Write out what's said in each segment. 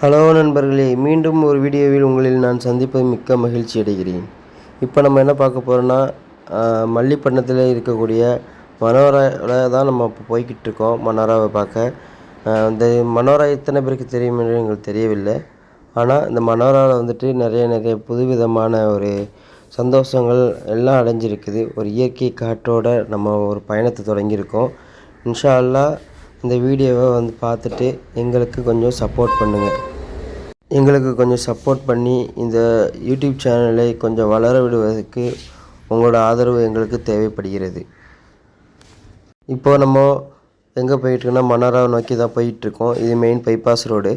Hello நண்பர்களே மீண்டும் ஒரு வீடியோவில் உங்களில் நான் சந்திப்பது மிக்க மகிழ்ச்சி அடைகிறேன். இப்போ நம்ம என்ன பார்க்க போகிறோன்னா மல்லிப்பட்டினத்தில் இருக்கக்கூடிய மனோராவில் தான் நம்ம இப்போ போய்கிட்டு இருக்கோம் மனோராவை பார்க்க. இந்த மனோரா எத்தனை பேருக்கு தெரியும் என்று எங்களுக்கு தெரியவில்லை. ஆனால் இந்த மனோராவில் வந்துட்டு நிறைய நிறைய புதுவிதமான ஒரு சந்தோஷங்கள் எல்லாம் அடைஞ்சிருக்குது. ஒரு இயற்கை காற்றோட நம்ம ஒரு பயணத்தை தொடங்கியிருக்கோம். இன்ஷா அல்லா இந்த வீடியோவை வந்து பார்த்துட்டு எங்களுக்கு கொஞ்சம் சப்போர்ட் பண்ணுங்கள் எங்களுக்கு கொஞ்சம் சப்போர்ட் பண்ணி இந்த யூடியூப் சேனலை கொஞ்சம் வளர விடுவதற்கு உங்களோட ஆதரவு எங்களுக்கு தேவைப்படுகிறது. இப்போது நம்ம எங்கே போயிட்டுருக்கோன்னா மன்னாராவை நோக்கி தான் போயிட்டுருக்கோம். இது மெயின் பைபாஸ் ரோடு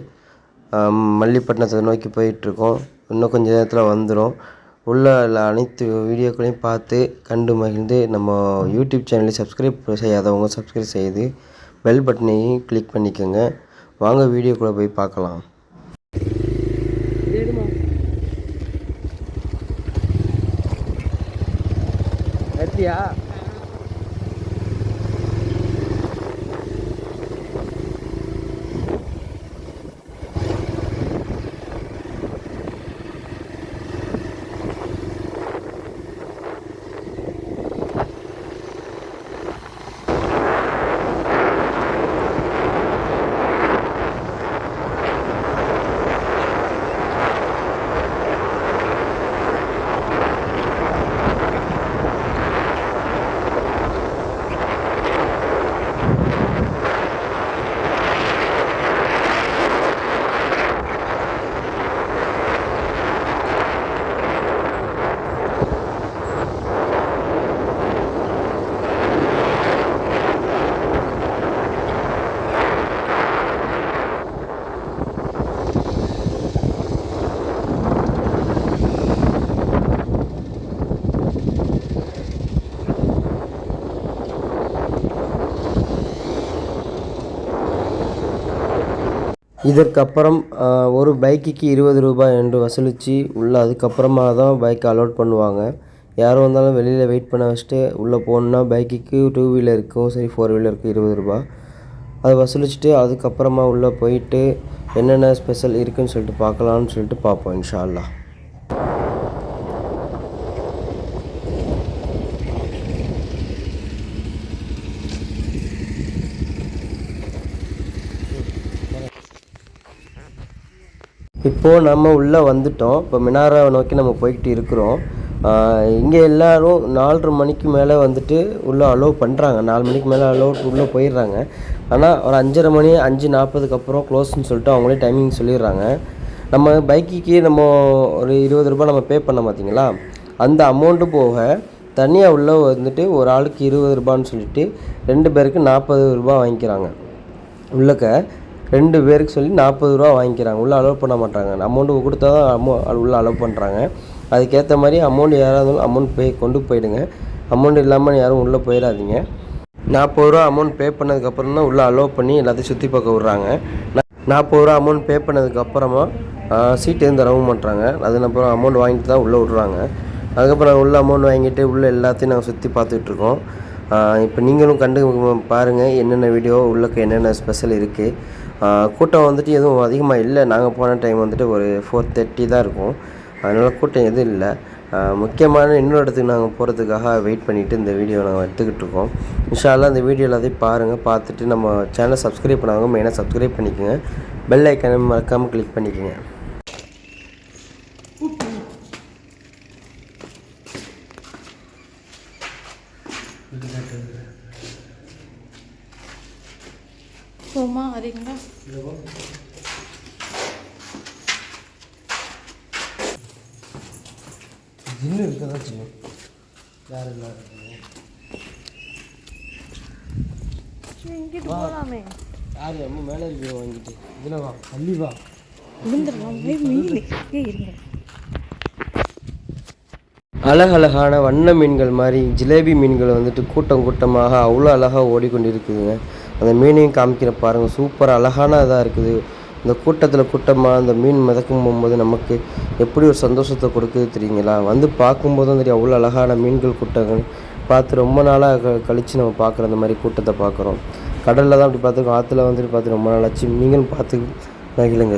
மல்லிப்பட்டினத்தை நோக்கி போயிட்டுருக்கோம். இன்னும் கொஞ்சம் நேரத்தில் வந்துடும் உள்ள அனைத்து வீடியோக்களையும் பார்த்து கண்டு மகிழ்ந்து நம்ம யூடியூப் சேனலை சப்ஸ்கிரைப் செய்யாதவங்க சப்ஸ்கிரைப் செய்து பெல் பட்டனையும் கிளிக் பண்ணிக்கோங்க. வாங்க வீடியோக்குள்ளே போய் பார்க்கலாம். 点 இதற்கப்புறம் ஒரு பைக்குக்கு இருபது ரூபாய் என்று வசூலித்து உள்ள அதுக்கப்புறமா தான் பைக்கை அலோட் பண்ணுவாங்க. யாரும் வந்தாலும் வெளியில் வெயிட் பண்ண வச்சுட்டு உள்ளே போகணுன்னா பைக்குக்கு டூ வீலருக்கும் சரி ஃபோர் வீலருக்கு இருபது ரூபாய். அதை வசூலிச்சுட்டு அதுக்கப்புறமா உள்ளே போயிட்டு என்னென்ன ஸ்பெஷல் இருக்குதுன்னு சொல்லிட்டு பார்க்கலான்னு சொல்லிட்டு பார்ப்போம் இன்ஷா இப்போது நம்ம உள்ளே வந்துட்டோம். இப்போ மினாராவை நோக்கி நம்ம போய்கிட்டு இருக்கிறோம். இங்கே எல்லோரும் நாலரை மணிக்கு மேலே வந்துட்டு உள்ளே அலோவ் பண்ணுறாங்க நாலு மணிக்கு மேலே அலோவ் உள்ளே போயிடுறாங்க. ஆனால் ஒரு அஞ்சரை மணி அஞ்சு நாற்பதுக்கு அப்புறம் க்ளோஸ்னு சொல்லிட்டு அவங்களே டைமிங் சொல்லிடுறாங்க. நம்ம பைக்குக்கு நம்ம ஒரு இருபது ரூபாய் நம்ம பே பண்ண பார்த்தீங்களா அந்த அமௌண்ட்டு போக தனியாக உள்ளே வந்துட்டு ஒரு ஆளுக்கு இருபது ரூபான்னு சொல்லிட்டு ரெண்டு பேருக்கு நாற்பது ரூபா வாங்கிக்கிறாங்க. உள்ளக்க ரெண்டு பேருக்கு சொல்லி நாற்பது ரூபா வாங்கிக்கிறாங்க. உள்ளே அலோவ் பண்ண மாட்டாங்க அமௌண்ட்டு கொடுத்தா தான் அமௌ உள்ளே அலோவ் பண்ணுறாங்க அதுக்கேற்ற மாதிரி அமௌண்ட் யாராவது அமௌண்ட் பே கொண்டு போயிடுங்க. அமௌண்ட் இல்லாமல் யாரும் உள்ளே போயிடாதீங்க. நாற்பது ரூபா அமௌண்ட் பே பண்ணதுக்கப்புறம் தான் உள்ளே அலோவ் பண்ணி எல்லாத்தையும் சுற்றி பார்க்க விட்றாங்க. நாற்பது ரூபா அமௌண்ட் பே பண்ணதுக்கப்புறமா சீட்டு எதுவும் தரவும் பண்ணுறாங்க அதுக்கப்புறம் அமௌண்ட் வாங்கிட்டு தான் உள்ளே விட்றாங்க. அதுக்கப்புறம் உள்ள அமௌண்ட் வாங்கிட்டு உள்ளே எல்லாத்தையும் நாங்கள் சுற்றி பார்த்துட்ருக்கோம் இப்போ நீங்களும் கண்டு பாருங்கள் என்னென்ன வீடியோ உள்ளக்கு என்னென்ன ஸ்பெஷல் இருக்குது கூட்டம் வந்துட்டு எதுவும் அதிகமாக இல்லை. நாங்கள் போன டைம் வந்துட்டு ஒரு ஃபோர் தேர்ட்டி தான் இருக்கும். அதனால் கூட்டம் எதுவும் இல்லை. முக்கியமான இன்னொரு இடத்துக்கு நாங்கள் போகிறதுக்காக வெயிட் பண்ணிவிட்டு இந்த வீடியோ நாங்கள் எடுத்துக்கிட்டு இருக்கோம். இன்ஷால்லாம் அந்த வீடியோ எல்லாத்தையும் பாருங்கள் பார்த்துட்டு நம்ம சேனலை சப்ஸ்கிரைப் பண்ணாங்க மெயினாக சப்ஸ்கிரைப் பண்ணிக்கோங்க. பெல் ஐக்கனை மறக்காமல் கிளிக் பண்ணிக்கோங்க. வரீங்களா ஜின்னு இருக்க தான் செய்யும் யார் இல்லை இங்கிட்டு போகலாமே யார்? அம்மா மேலே இருக்கிற வாங்கிட்டு இதில் வா தள்ளி வா. விழுந்துடலாம். மீன். ஏ இருங்க. அழகழகான வண்ண மீன்கள் மாதிரி ஜிலேபி மீன்கள் வந்துட்டு கூட்டம் கூட்டமாக அவ்வளோ அழகாக ஓடிக்கொண்டிருக்குதுங்க. அந்த மீனையும் காமிக்கிற பாருங்கள் சூப்பர் அழகான இதாக இருக்குது. இந்த கூட்டத்தில் கூட்டமாக அந்த மீன் மிதக்கும் போகும்போது நமக்கு எப்படி ஒரு சந்தோஷத்தை கொடுக்குது தெரியுங்களா? வந்து பார்க்கும்போதும் தெரியும் அவ்வளோ அழகான மீன்கள் கூட்டங்கள். பார்த்து ரொம்ப நாளாக க கழித்து நம்ம பார்க்குற அந்த மாதிரி கூட்டத்தை பார்க்குறோம். கடலில் தான் அப்படி பார்த்துருக்கோம் ஆற்றுல வந்துட்டு பார்த்து ரொம்ப நாளாச்சு நீங்களும் பார்த்து மகிழுங்க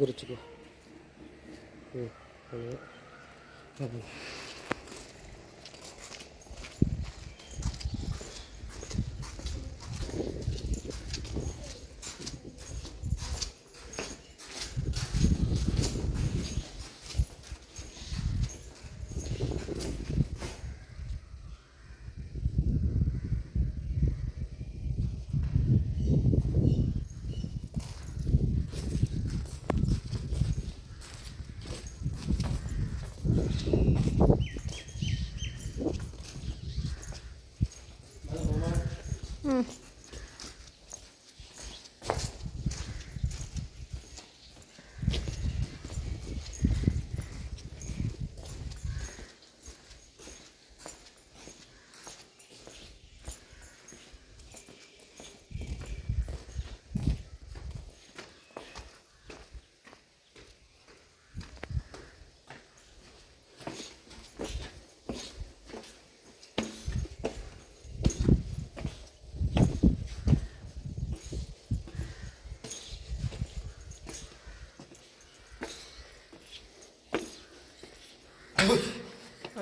குறிச்சிக்கோ. ம் ம்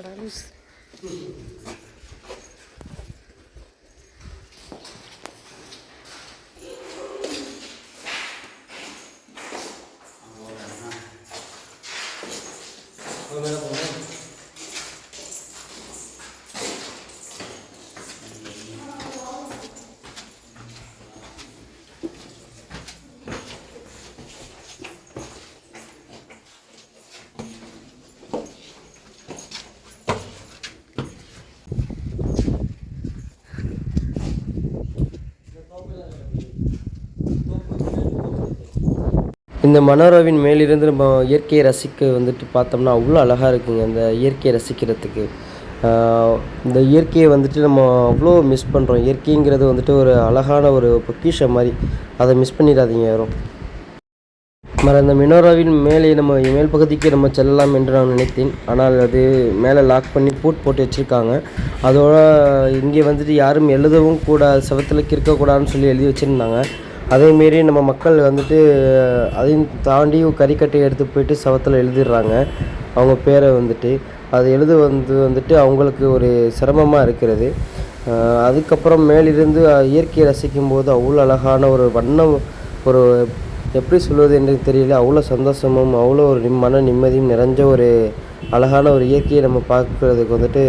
Caralho. இந்த மனோராவின் மேலிருந்து நம்ம இயற்கையை ரசிக்க வந்துட்டு பார்த்தோம்னா அவ்வளோ அழகாக இருக்குங்க இந்த இயற்கையை ரசிக்கிறதுக்கு. இந்த இயற்கையை வந்துட்டு நம்ம அவ்வளோ மிஸ் பண்ணுறோம் இயற்கைங்கிறது வந்துட்டு ஒரு அழகான ஒரு பொக்கிஷம் மாதிரி அதை மிஸ் பண்ணிடாதீங்க யாரும். மற அந்த மினோராவின் மேலே நம்ம மேல் பகுதிக்கு நம்ம செல்லலாம் என்று நான் நினைத்தேன். ஆனால் அது மேலே லாக் பண்ணி பூட் போட்டு வச்சுருக்காங்க. அதோட இங்கே வந்துட்டு யாரும் எழுதவும் கூடாது செவத்தில் கிறுக்கக்கூடாதுன்னு சொல்லி எழுதி வச்சுருந்தாங்க. அதேமாரி நம்ம மக்கள் வந்துட்டு அதையும் தாண்டி கறிக்கட்டையை எடுத்து போயிட்டு சவத்தில் எழுதிடுறாங்க. அவங்க பேரை வந்துட்டு. அது எழுத வந்து வந்துட்டு அவங்களுக்கு ஒரு சிரமமாக இருக்கிறது. அதுக்கப்புறம் மேலிருந்து இயற்கையை ரசிக்கும் போது அவ்வளோ அழகான ஒரு வண்ணம் ஒரு எப்படி சொல்வது என்று தெரியல. அவ்வளோ சந்தோஷமும் அவ்வளோ ஒரு நிம் மன நிம்மதியும் நிறைஞ்ச ஒரு அழகான ஒரு இயற்கையை நம்ம பார்க்குறதுக்கு வந்துட்டு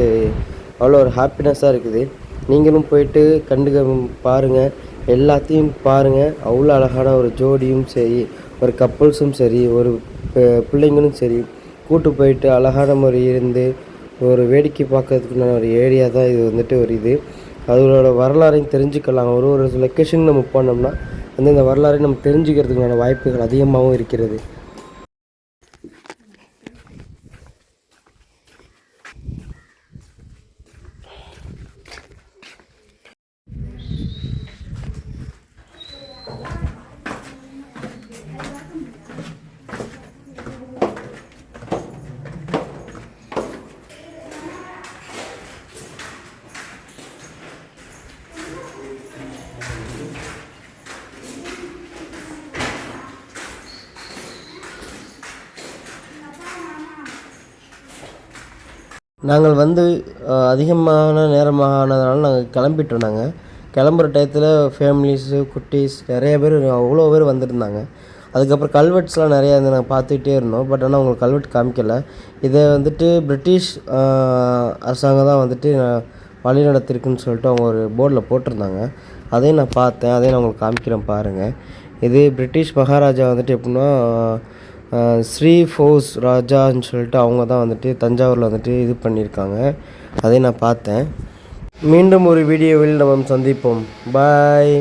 அவ்வளோ ஒரு ஹாப்பினஸ்ஸாக இருக்குது. நீங்களும் போயிட்டு கண்டு பாருங்கள் எல்லாத்தையும் பாருங்கள் அவ்வளோ அழகான ஒரு ஜோடியும் சரி ஒரு கப்புள்ஸும் சரி ஒரு பிள்ளைங்களும் சரி கூட்டு போயிட்டு அழகான முறை இருந்து ஒரு வேடிக்கை பார்க்கறதுக்குண்டான ஒரு ஏரியா தான் இது வந்துட்டு ஒரு இது. அதோட வரலாறையும் தெரிஞ்சுக்கலாம். ஒரு ஒரு லொக்கேஷன் நம்ம போனோம்னா வந்து இந்த வரலாறையும் நம்ம தெரிஞ்சுக்கிறதுக்கான வாய்ப்புகள் அதிகமாகவும் இருக்கிறது. நாங்கள் வந்து அதிகமான நேரமாக ஆனதுனால நாங்கள் கிளம்பிட்டோம் நாங்கள் கிளம்புற டயத்தில் ஃபேமிலிஸு குட்டீஸ் நிறைய பேர் அவ்வளோ பேர் வந்திருந்தாங்க. அதுக்கப்புறம் கல்வெட்ஸ்லாம் நிறையா இருந்து நாங்கள் பார்த்துக்கிட்டே இருந்தோம். பட் ஆனால் உங்களுக்கு கல்வெட் காமிக்கல. இதை வந்துட்டு பிரிட்டிஷ் அரசாங்கம் தான் வந்துட்டு அஹ், வழி நடத்திருக்குன்னு சொல்லிட்டு அவங்க ஒரு போர்டில் போட்டிருந்தாங்க. அதையும் நான் பார்த்தேன். அதையும் நான் உங்களுக்கு காமிக்கிறேன் பாருங்கள் இது பிரிட்டிஷ் மகாராஜா வந்துட்டு எப்படின்னா ஸ்ரீ ஃபோஸ் ராஜான்னு சொல்லிட்டு அவங்க தான் வந்துட்டு தஞ்சாவூரில் வந்துட்டு இது பண்ணியிருக்காங்க. அதை நான் பார்த்தேன். மீண்டும் ஒரு வீடியோவில் நம்ம சந்திப்போம். பாய்.